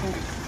네.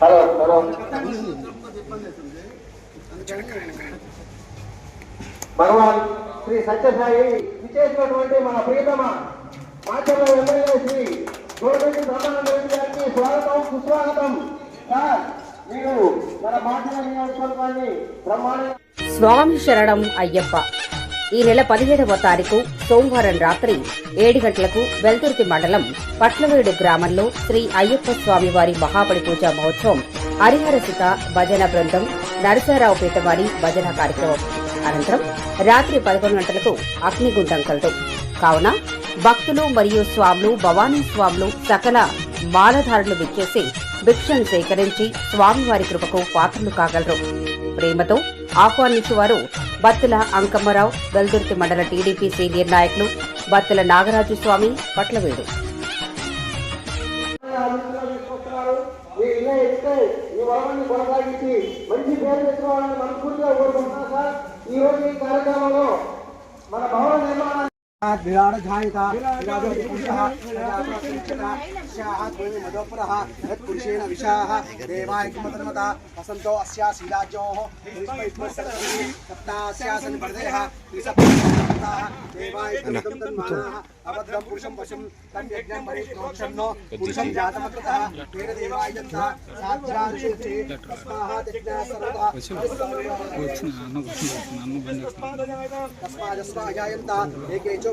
Hello hello భగవాన్ శ్రీ సత్యసాయి విచేసినటువంటి మన ప్రియతమ మాధ్యమ ఎమ్మెల్యే శ్రీ గోరెడ్డి బ్రహ్మానంద గారికి స్వాగతం సుస్వాగతం. సార్ మీరు మన మాధ్యమ నియోజకవర్గాన్ని బ్రహ్మాండ స్వామి శరణం అయ్యప్ప. ఈ నెల పదిహేడవ తారీఖు సోమవారం రాత్రి ఏడు గంటలకు వెల్దుర్తి మండలం పట్లవేడు గ్రామంలో శ్రీ అయ్యప్ప స్వామివారి మహాబలి పూజా మహోత్సవం హరిహరసిత భజన బృందం నరసారావుపేట వారి భజన కార్యక్రమం. అనంతరం రాత్రి పదకొండు గంటలకు అగ్నిగుండం కలదు. కావున భక్తులు మరియు స్వాములు భవానీ స్వాములు సకల మాలధారులు విచ్చేసి భిక్షను సేకరించి స్వామివారి కృపకు పాత్రలు కాగలరు. ప్రేమతో ఆహ్వానించువారు బత్తుల అంకమ్మరావు వెల్దుర్తి మండల టీడీపీ సీనియర్ నాయకులు బత్తుల నాగరాజు స్వామి పట్లవేడు. ఈ రోజు ఈ కార్యక్రమంలో मधोपुरः यत्पुरुषेण विषाः देवा एकमतन्मतः वसन्तो अस्या शीलाज्योः सप्तास्या सन्वर्धयः त्रिसप्ताः देवा एकमतं तन्मानाः अभद्रं पुरुषं वशं तं यज्ञं परिष्णोक्षं नो पुरुषं जातमकृतः तेन देवाय जन्तः साध्यानुशुद्धि तस्माः त्यज्ञः सर्वदा तस्मादस्माजायन्तः एकेचो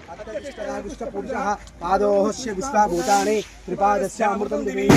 పురుష పాదోహస్య విశ్వభూతాని త్రిపాదస్య అమృతం దివి